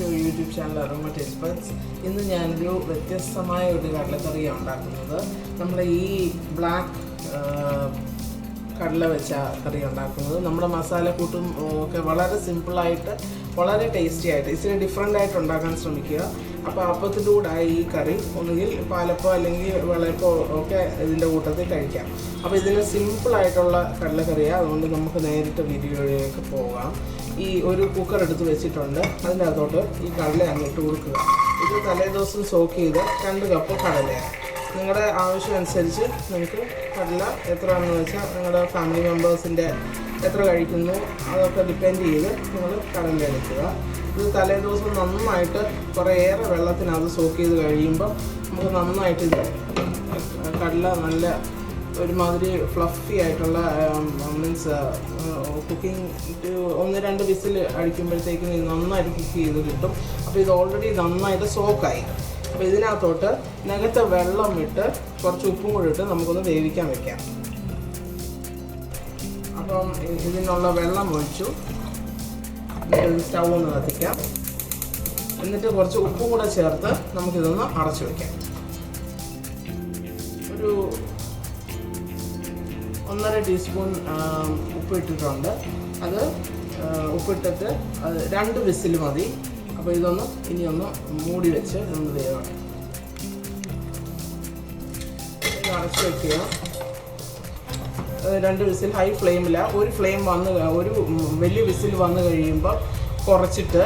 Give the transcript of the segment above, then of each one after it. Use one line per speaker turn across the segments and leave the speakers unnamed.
To YouTube channel അറുമ taste ഇന്ന് ഞാനൊരു വ്യത്യസ്തമായ ഒരു കടലക്കറിയാണ് ഉണ്ടാക്കുന്നത്. നമ്മുടെ ഈ ബ്ലാക്ക് കടല വെച്ച കറി ഉണ്ടാക്കുന്നത്. നമ്മുടെ മസാലക്കൂട്ടും ഒക്കെ വളരെ സിമ്പിളായിട്ട് വളരെ ടേസ്റ്റി ആയിട്ട് ഇച്ചിരി ഡിഫറെന്റ് ആയിട്ട് ഉണ്ടാക്കാൻ ശ്രമിക്കുക. അപ്പോൾ അപ്പത്തിന്റെ കൂടെ ഈ കറി ഒന്നുകിൽ പാലപ്പോ അല്ലെങ്കിൽ വെള്ളയപ്പോ ഒക്കെ ഇതിന്റെ കൂട്ടത്തിൽ കഴിക്കാം. അപ്പോൾ ഇതിന് സിമ്പിളായിട്ടുള്ള കടലക്കറിയാണ് അതുകൊണ്ട് നമുക്ക് നേരിട്ട് വീഡിയോയിലേക്ക് പോകാം. ഈ ഒരു കുക്കർ എടുത്ത് വെച്ചിട്ടുണ്ട്. അതിനകത്തോട്ട് ഈ കടല അങ്ങോട്ട് കൊടുക്കുക. ഇത് തലേദിവസം സോക്ക് ചെയ്ത് രണ്ട് കപ്പ് കടലയാണ്. നിങ്ങളുടെ ആവശ്യം അനുസരിച്ച് നിങ്ങൾക്ക് കടല എത്രയാണെന്ന് വെച്ചാൽ നിങ്ങളുടെ ഫാമിലി മെമ്പേഴ്സിന്റെ എത്ര കഴിക്കുന്നു അതൊക്കെ ഡിപ്പെൻഡ് ചെയ്ത് നിങ്ങൾ കടല എടുക്കുക. ഇത് തലേദിവസം നന്നായിട്ട് കുറേയേറെ വെള്ളത്തിനകത്ത് സോക്ക് ചെയ്ത് കഴിയുമ്പോൾ നമുക്ക് നന്നായിട്ട് കടല നല്ല ഒരുമാതിരി ഫ്ലഫി ആയിട്ടുള്ള മീൻസ് കുക്കിംഗ് ഒന്ന് രണ്ട് വിസിൽ അടിക്കുമ്പോഴത്തേക്കും ഇത് നന്നായിട്ട് കുക്ക് ചെയ്ത് കിട്ടും. അപ്പോൾ ഇത് ഓൾറെഡി നന്നായിട്ട് സോക്കായി അപ്പോൾ ഇതിനകത്തോട്ട് നികത്ത വെള്ളം ഇട്ട് കുറച്ച് ഉപ്പും കൂടി ഇട്ട് നമുക്കൊന്ന് വേവിക്കാൻ വെക്കാം. അപ്പം ഇതിനുള്ള വെള്ളം ഒഴിച്ചു. സ്റ്റൗ ഒന്ന് കത്തിക്കാം. എന്നിട്ട് കുറച്ച് ഉപ്പും കൂടെ ചേർത്ത് നമുക്കിതൊന്ന് അടച്ചു വെക്കാം. ഒരു ഒന്നര ടീസ്പൂൺ ഉപ്പ് ഇട്ടിട്ടുണ്ട് അത് ഉപ്പിട്ടിട്ട് അത് രണ്ട് വിസിൽ മതി. അപ്പോൾ ഇതൊന്ന് ഇനി ഒന്ന് മൂടി വെച്ച് ഒന്ന് വേവണം ഇത് അടച്ച് വെക്കുക. രണ്ട് വിസിൽ ഹൈ ഫ്ലെയിമിലാണ് ഒരു ഫ്ലെയിം വന്ന് ഒരു വലിയ വിസിൽ വന്ന് കഴിയുമ്പോൾ കുറച്ചിട്ട്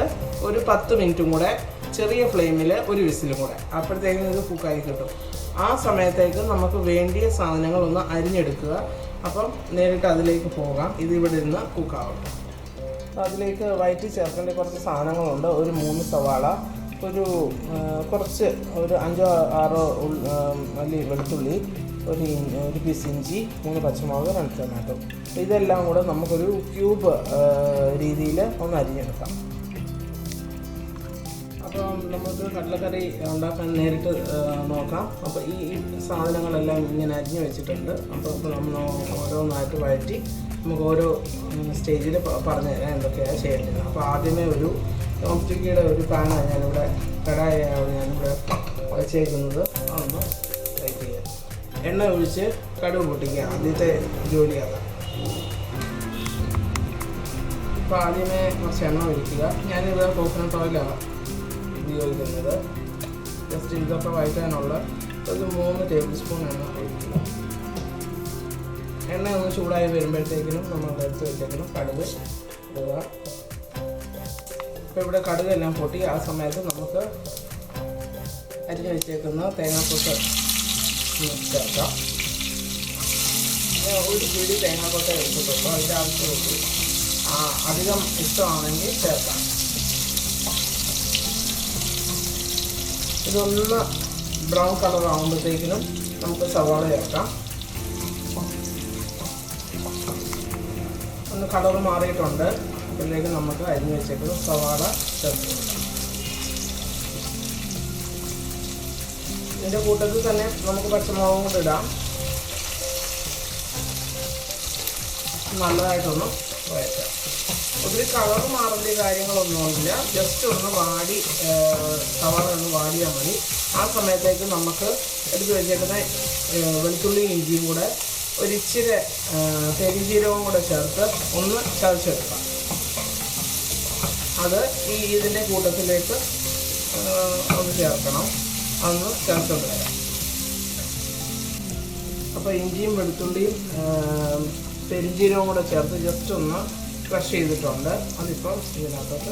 ഒരു പത്ത് മിനിറ്റും കൂടെ ചെറിയ ഫ്ലെയിമിൽ ഒരു വിസിലും കൂടെ. അപ്പോഴത്തേക്കും ഇത് കുക്കായി കിട്ടും. ആ സമയത്തേക്ക് നമുക്ക് വേണ്ടിയ സാധനങ്ങളൊന്ന് അരിഞ്ഞെടുക്കുക. അപ്പം നേരിട്ട് അതിലേക്ക് പോകാം. ഇതിവിടെ ഇരുന്ന് കുക്കാവട്ടെ അപ്പോൾ അതിലേക്ക് വയറ്റി ചേർക്കേണ്ട കുറച്ച് സാധനങ്ങളുണ്ട്. ഒരു മൂന്ന് സവാള ഒരു കുറച്ച് ഒരു അഞ്ചോ ആറോ അല്ലി വെളുത്തുള്ളി ഒരു ഒരു പീസ് ഇഞ്ചി മൂന്ന് പച്ചമുളക് രണ്ട് ടൊമാറ്റോ ഇതെല്ലാം കൂടെ നമുക്കൊരു ക്യൂബ് രീതിയിൽ ഒന്ന് അരിഞ്ഞെടുക്കാം. അപ്പം നമുക്ക് കടലക്കറി ഉണ്ടാക്കാൻ നേരിട്ട് നോക്കാം. അപ്പോൾ ഈ സാധനങ്ങളെല്ലാം ഇങ്ങനെ അരിഞ്ഞ് വെച്ചിട്ടുണ്ട്. അപ്പോൾ ഇപ്പോൾ നമ്മൾ ഓരോന്നായിട്ട് വഴറ്റി നമുക്ക് ഓരോ സ്റ്റേജിൽ പറഞ്ഞു തരാം എന്തൊക്കെയാണ് ചെയ്യേണ്ടത്. അപ്പോൾ ആദ്യമേ ഒരു നോംസ്റ്റിക്കിയുടെ ഒരു പാനാണ് ഞാനിവിടെ കടായാണ് ഞാനിവിടെ വെച്ചേക്കുന്നത്. അതൊന്ന് ടൈപ്പ് ചെയ്യാം. എണ്ണ ഒഴിച്ച് കടുവ് പൊട്ടിക്കുക ആദ്യത്തെ ജോലി അതാണ് അപ്പോൾ ആദ്യമേ കുറച്ച് എണ്ണ ഒഴിക്കുക. ഞാനിവിടെ കോക്കനട്ട് ഓയിലാണ് ഉപയോഗിക്കുന്നത് ജസ്റ്റ് ഇതൊക്കെ വഴറ്റാനുള്ള ഒരു മൂന്ന് ടേബിൾ സ്പൂൺ എണ്ണ ഒഴിക്കുക എണ്ണ ഒന്ന് ചൂടായി വരുമ്പോഴത്തേക്കിനും നമ്മൾ എടുത്ത് വെച്ചേക്കണം. കടുക് ഇടുക. ഇപ്പോൾ ഇവിടെ കടുക് എല്ലാം പൊട്ടി. ആ സമയത്ത് നമുക്ക് അരിഞ്ഞ് വെച്ചേക്കുന്ന തേങ്ങാക്കൊത്ത് ചേർക്കാം. ഒരു പിടി തേങ്ങാക്കൊത്ത എടുത്തിട്ടുള്ളൂ അതിന്റെ ആവശ്യമുള്ളൂ അധികം ഇഷ്ടമാണെങ്കിൽ ചേർക്കാം. ഇതൊന്ന് ബ്രൗൺ കളർ ആകുമ്പോഴത്തേക്കിനും നമുക്ക് സവാള ചേർക്കാം. ഒന്ന് കളർ മാറിയിട്ടുണ്ട്. അതിലേക്ക് നമുക്ക് അരിഞ്ഞ് വെച്ചേക്കുന്ന സവാള ചേർത്ത് കൊടുക്കാം. ഇതിന്റെ കൂട്ടത്തിൽ തന്നെ നമുക്ക് പച്ചമുളകും കൂടെ ഇടാം. നല്ലതായിട്ടൊന്ന് വഴറ്റാം ഒത്തിരി കളർ മാറേണ്ട കാര്യങ്ങളൊന്നുമില്ല. ജസ്റ്റ് ഒന്ന് വാടി സവാള ഒന്ന് വാടിയാൽ മതി. ആ സമയത്തേക്ക് നമുക്ക് എടുത്ത് വെച്ചേക്കുന്ന വെളുത്തുള്ളി ഇഞ്ചിയും കൂടെ ഒരിച്ചിരി പെരിഞ്ചീരവും കൂടെ ചേർത്ത് ഒന്ന് ചതച്ചെടുക്കാം. അത് ഈ ഇതിന്റെ കൂട്ടത്തിലേക്ക് ഒന്ന് ചേർക്കണം. അതൊന്ന് ചേർത്തുകൊണ്ട് വരാം. അപ്പോൾ ഇഞ്ചിയും വെളുത്തുള്ളിയും ഏം, പെരിഞ്ജീരകവും കൂടെ ചേർത്ത് ജസ്റ്റ് ഒന്ന് ക്രഷ് ചെയ്തിട്ടുണ്ട്. അതിപ്പം ഇതിനകത്തോട്ട്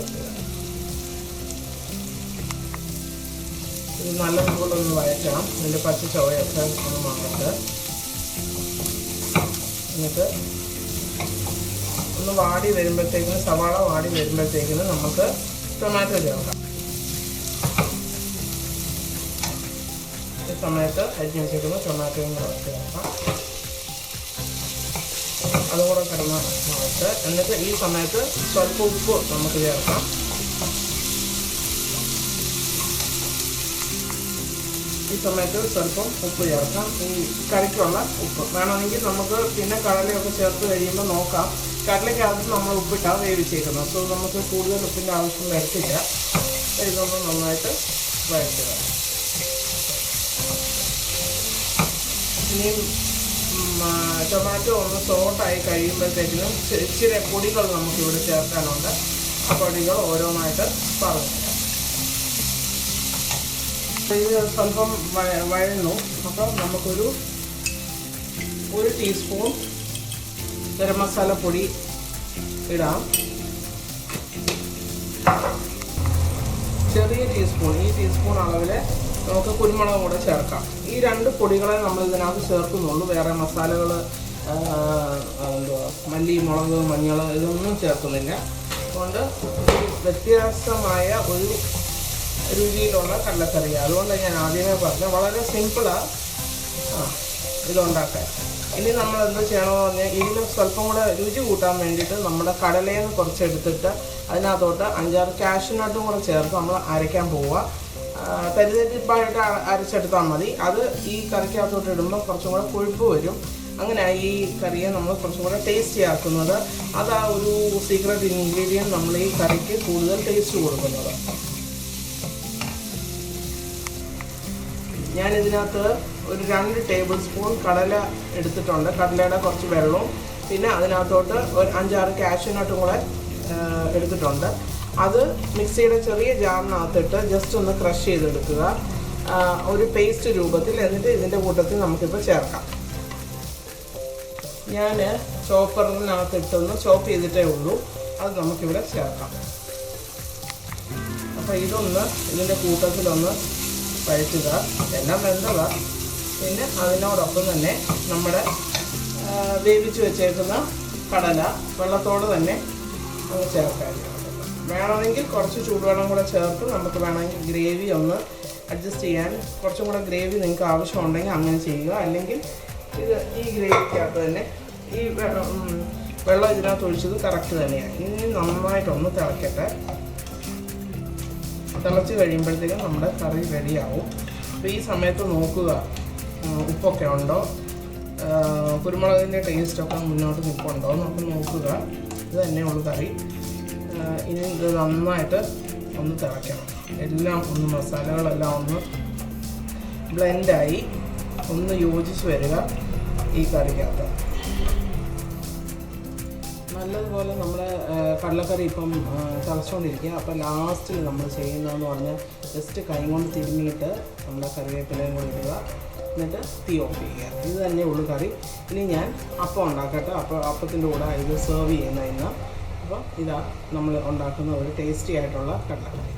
ഇത് നല്ലതുപോലെ ഒന്ന് വഴറ്റണം. അതിന്റെ പച്ച ചുവയൊക്കെ ഒന്ന് മാറട്ടെ. എന്നിട്ട് ഒന്ന് വാടി വരുമ്പോഴത്തേക്കിന് സവാള വാടി വരുമ്പോഴത്തേക്കിന് നമുക്ക് ടൊമാറ്റോ ചേർക്കാം. ഈ സമയത്ത് അരിഞ്ഞ് വെച്ചേക്കുന്ന ടൊമാറ്റോയും ചേർക്കാം. അതും കൂടെ കിടന്ന് മാറ്റ് എന്നിട്ട് ഈ സമയത്ത് സ്വല്പം ഉപ്പ് നമുക്ക് ചേർക്കാം. ഈ സമയത്ത് സ്വല്പം ഉപ്പ് ചേർക്കാം. ഈ കറിക്കുള്ള ഉപ്പ്. വേണമെങ്കിൽ നമുക്ക് പിന്നെ കടലയൊക്കെ ചേർത്ത് കഴിയുമ്പോൾ നോക്കാം. കടലയ്ക്കകത്ത് നമ്മൾ ഉപ്പിട്ടാണ് വേവിച്ചേക്കുന്നത്. സോ നമുക്ക് കൂടുതൽ ഉപ്പിന്റെ ആവശ്യം വരത്തില്ല. ഇതൊന്ന് നന്നായിട്ട് വഴറ്റുക ഇനിയും ടൊമാറ്റോ ഒന്ന് സോട്ടായി കഴിയുമ്പോഴത്തേക്കിനും ഇച്ചിരി പൊടികൾ നമുക്കിവിടെ ചേർക്കാനുണ്ട്. ആ പൊടികൾ ഓരോന്നായിട്ട് പറഞ്ഞു ഇത് സ്വല്പം വഴ- വഴന്നു അപ്പം നമുക്കൊരു ഒരു ടീസ്പൂൺ ഗരം പൊടി ഇടാം. ചെറിയ ടീസ്പൂൺ ഈ ടീസ്പൂൺ അളവിൽ നമുക്ക് കുരുമുളക് കൂടെ ചേർക്കാം. ഈ രണ്ട് പൊടികളെ നമ്മൾ ഇതിനകത്ത് ചേർക്കുന്നുള്ളൂ. വേറെ മസാലകൾ എന്തുവാ മല്ലി മുളക് മഞ്ഞൾ ഇതൊന്നും ചേർക്കുന്നില്ല. അതുകൊണ്ട് വ്യത്യാസമായ ഒരു രുചിയിലുള്ള കടലക്കറി അതുകൊണ്ട് ഞാൻ ആദ്യമേ പറഞ്ഞ വളരെ സിമ്പിളാണ് ഇതുണ്ടാക്കാൻ. ഇനി നമ്മൾ എന്ത് ചെയ്യണമെന്ന് പറഞ്ഞാൽ ഇതിന് സ്വല്പം കൂടെ രുചി കൂട്ടാൻ വേണ്ടിയിട്ട് നമ്മുടെ കടലയിൽ നിന്ന് കുറച്ച് എടുത്തിട്ട് അതിനകത്തോട്ട് അഞ്ചാറ് കാഷ്യൂനട്ടും കൂടെ ചേർത്ത് നമ്മൾ അരയ്ക്കാൻ പോവുക. തരിതരിപ്പായിട്ട് അരച്ചെടുത്താൽ മതി. അത് ഈ കറിക്കകത്തോട്ട് ഇടുമ്പോൾ കുറച്ചും കൂടെ കൊഴുപ്പ് വരും. അങ്ങനെ ഈ കറിയെ നമ്മൾ കുറച്ചും കൂടെ ടേസ്റ്റി ആക്കുന്നത്. അതാ ഒരു സീക്രട്ട് ഇൻഗ്രീഡിയന്റ് നമ്മൾ ഈ കറിക്ക് കൂടുതൽ ടേസ്റ്റ് കൊടുക്കുന്നത്. ഞാൻ ഇതിനകത്ത് ഒരു രണ്ട് ടേബിൾ സ്പൂൺ കടല എടുത്തിട്ടുണ്ട്. കടലയുടെ കുറച്ച് വെള്ളവും പിന്നെ അതിനകത്തോട്ട് ഒരു അഞ്ചാറ് കാഷ്യനട്ടും കൂടെ എടുത്തിട്ടുണ്ട്. അത് മിക്സിയുടെ ചെറിയ ജാറിനകത്തിട്ട് ജസ്റ്റ് ഒന്ന് ക്രഷ് ചെയ്തെടുക്കുക. ഒരു പേസ്റ്റ് രൂപത്തിൽ എന്നിട്ട് ഇതിന്റെ കൂട്ടത്തിൽ നമുക്കിപ്പോൾ ചേർക്കാം. ഞാൻ ചോപ്പറിനകത്ത് ഇട്ടൊന്ന് ചോപ്പ് ചെയ്തിട്ടേ ഉള്ളൂ. അത് നമുക്കിവിടെ ചേർക്കാം. അപ്പോൾ ഇതൊന്ന് ഇതിന്റെ കൂട്ടത്തിലൊന്ന് വഴറ്റുക എല്ലാം വെന്തതാ പിന്നെ അതിനോടൊപ്പം തന്നെ നമ്മുടെ വേവിച്ച് വെച്ചേക്കുന്ന കടല വെള്ളത്തോട് തന്നെ ഒന്ന് ചേർക്കാൻ വേണമെങ്കിൽ കുറച്ച് ചൂടുവെള്ളം കൂടെ ചേർത്ത് നമുക്ക് വേണമെങ്കിൽ ഗ്രേവി ഒന്ന് അഡ്ജസ്റ്റ് ചെയ്യാൻ കുറച്ചും കൂടെ ഗ്രേവി നിങ്ങൾക്ക് ആവശ്യമുണ്ടെങ്കിൽ അങ്ങനെ ചെയ്യുക. അല്ലെങ്കിൽ ഇത് ഈ ഗ്രേവിക്കകത്ത് തന്നെ ഈ വെള്ളം ഇതിനകത്ത് ഒഴിച്ചത് കറക്റ്റ് തന്നെയാണ്. ഇനി നന്നായിട്ടൊന്ന് തിളക്കട്ടെ. തിളച്ച് കഴിയുമ്പോഴത്തേക്കും നമ്മുടെ കറി റെഡിയാവും അപ്പോൾ ഈ സമയത്ത് നോക്കുക ഉപ്പൊക്കെ ഉണ്ടോ? കുരുമുളകിന്റെ ടേസ്റ്റൊക്കെ മുന്നോട്ട് നിൽപ്പുണ്ടോ നമുക്ക് നോക്കുക. ഇത് തന്നെയുള്ളൂ കറി. ഇനി ഇത് നന്നായിട്ട് ഒന്ന് തിളയ്ക്കണം എല്ലാം ഒന്ന് മസാലകളെല്ലാം ഒന്ന് ബ്ലെൻഡായി ഒന്ന് യോജിച്ച് വരിക ഈ കറിക്കകത്ത്. നല്ലതുപോലെ നമ്മുടെ ആ, കടലക്കറി ഇപ്പം തിളച്ചുകൊണ്ടിരിക്കുക അപ്പോൾ ലാസ്റ്റിൽ നമ്മൾ ചെയ്യുന്നതെന്ന് പറഞ്ഞാൽ ജസ്റ്റ് കൈ കൊണ്ട് തിരിഞ്ഞിട്ട് നമ്മുടെ കറിവേപ്പിലയും കൂടി ഇടുക. എന്നിട്ട് തീ ഓഫ് ചെയ്യുക. ഇത് തന്നെ ഉള്ളു കറി. ഇനി ഞാൻ അപ്പം ഉണ്ടാക്കട്ടെ. അപ്പോൾ അപ്പത്തിന്റെ കൂടെ ഇത് സെർവ് ചെയ്യുന്ന ഇന്ന്. അപ്പോൾ ഇതാ നമ്മൾ ഉണ്ടാക്കുന്ന ഒരു ടേസ്റ്റി ആയിട്ടുള്ള കടലക്കറി.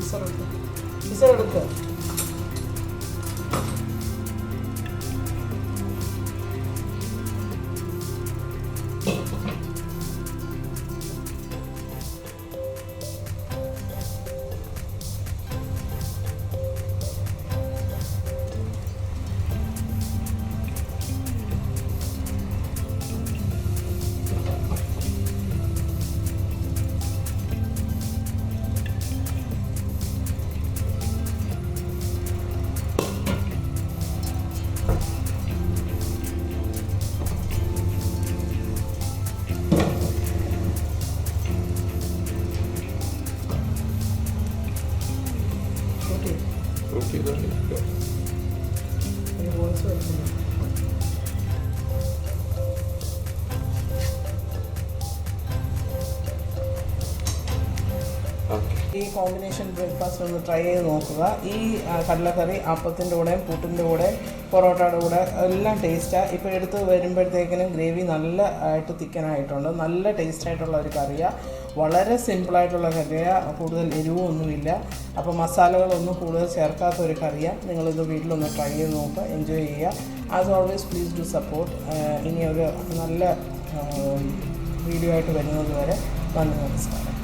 സിസർ എടുക്കുക സിസർ എടുക്കുക ഓക്കെ കോമ്പിനേഷൻ ബ്രേക്ക്ഫാസ്റ്റ് ഒന്ന് ട്രൈ ചെയ്ത് നോക്കുക. ഈ കടലക്കറി അപ്പത്തിന്റെ കൂടെയും പുട്ടിന്റെ കൂടെ പൊറോട്ടയുടെ കൂടെ എല്ലാം ടേസ്റ്റാണ് ഇപ്പോൾ എടുത്ത് വരുമ്പോഴത്തേക്കിനും ഗ്രേവി നല്ല ആയിട്ട് തിക്കനായിട്ടുണ്ട് നല്ല ടേസ്റ്റായിട്ടുള്ള ഒരു കറിയാണ് വളരെ സിമ്പിളായിട്ടുള്ള കറിയാണ് കൂടുതൽ എരിവൊന്നുമില്ല അപ്പോൾ മസാലകളൊന്നും കൂടുതൽ ചേർക്കാത്ത ഒരു കറിയാണ് നിങ്ങളിത് വീട്ടിലൊന്ന് ട്രൈ ചെയ്ത് നോക്കുക. എൻജോയ് ചെയ്യുക. As always please do support ഇനി ഒരു നല്ല വീഡിയോ ആയിട്ട് വരുന്നത് വരെ നന്ദി നമസ്കാരം.